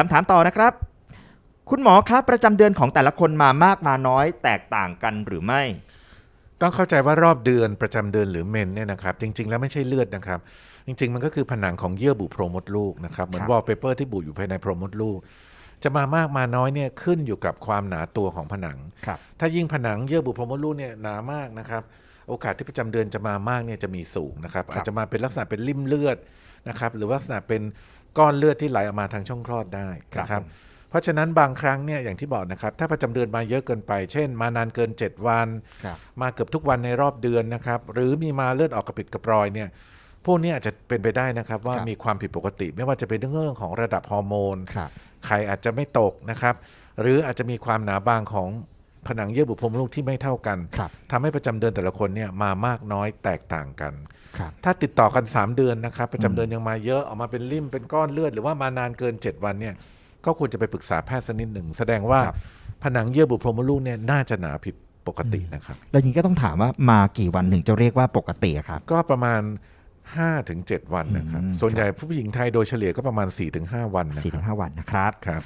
คำถามต่อนะครับ คุณหมอครับประจำเดือนของแต่ละคนมามากมาน้อยแตกต่างกันหรือไม่ ต้องเข้าใจว่ารอบเดือนประจำเดือนหรือเมนเนี่ยนะครับ จริง ๆ แล้วไม่ใช่เลือดนะครับ จริง ๆ มันก็คือผนังของเยื่อบุโพรงมดลูกนะครับเหมือนครับวอลเปเปอร์ที่บุอยู่ภายในโพรงมดลูก จะมามากมาน้อยเนี่ยขึ้นอยู่กับความหนาตัวของผนัง ครับถ้ายิ่งผนังเยื่อบุโพรงมดลูกเนี่ยหนามากนะครับ โอกาสที่ประจำเดือนจะมามากเนี่ยจะมีสูงนะครับ อาจจะมาเป็นลักษณะเป็นริ่มเลือด นะครับหรือว่าลักษณะเป็นก้อนเลือดที่ไหลออกมาทางช่องคลอดได้นะคครัรับบเพราะฉะนั้นบางครั้งเนี่ยอย่างที่บอกนะครับ ถ้าประจำเดือนมาเยอะเกินไป เช่น มานานเกิน 7 วันครับมาเกือบทุกวันในรอบเดือนนะครับ หรือมีมาเลือดออกกระปิดกระปรอยเนี่ยพวกนี้อาจจะเป็นไปได้นะครับ ว่าครับมีความผิดปกติ ไม่ว่าจะเป็นเรื่องของระดับฮอร์โมนครับไข่อาจจะไม่ตกนะครับ หรืออาจจะมีความหนาบางของ ผนังเยื่อบุโพรงมดลูกที่ไม่เท่ากันครับทำให้ประจำเดือนแต่ละคนเนี่ยมามากน้อยแตกต่างกันครับถ้าติดต่อกัน 3 เดือนนะครับประจำเดือนยังมาเยอะออกมาเป็นริ่มเป็นก้อนเลือด หรือว่ามานานเกิน 7 วันเนี่ยก็ควรจะไปปรึกษาแพทย์สักนิดหนึ่งแสดงว่าครับผนังเยื่อบุโพรงมดลูกเนี่ยน่าจะหนาผิดปกตินะครับแล้วอย่างนี้ก็ต้องถามว่ามากี่วันถึงจะเรียกว่าปกติอะครับ ก็ประมาณ5-7วันนะครับอืมส่วนใหญ่ผู้หญิงไทยโดยเฉลี่ยก็ประมาณ 4-5 วันนะสี่คถึรับงห้าวันนะครับครับ